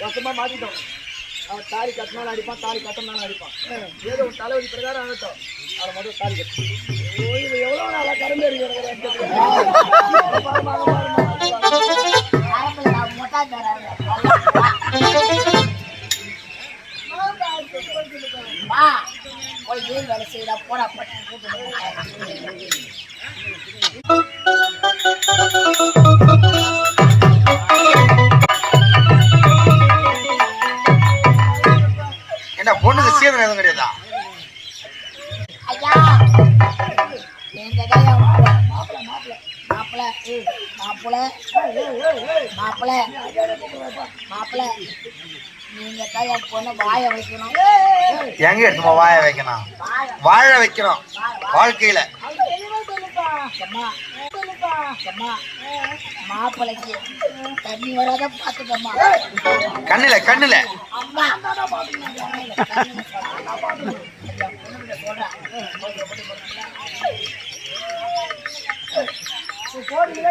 வசமா மாட்டிட்டோம் அவன் தாலி கட்டினாலும் அடிப்பான் தாலி கட்டினாலும் அடிப்பான் ஏதோ ஒரு தலைவலி பிரகாரம் ஆகட்டும் அவனை மட்டும் தாலி கட்டு ஓ இவன் எவ்வளவு நாளா கரும்பேறி ஆரம்பத்துல நான் மொட்டா தராங்க. வா, போய் ஏன் வேலை செய்யறா போடா பட்டு என்ன பொண்ணுக்கு சீதனம் எதுவும் கிடையாதா? ஐயா. நீங்க தான் என் மாப்பிள. மாப்பிள மாப்பிள. மாப்பிள. மாப்பிள. நீங்க தான் என் பொண்ணு வாய வைக்கணும். எங்க எடுத்துமா வாய வைக்கணும்? வாழ வைக்கணும் வாழ்க்கையில. மாப்பிளைக்கு தண்ணி வராத பாத்துக்கம்மா கண்ணுல கண்ணுல. போடுங்க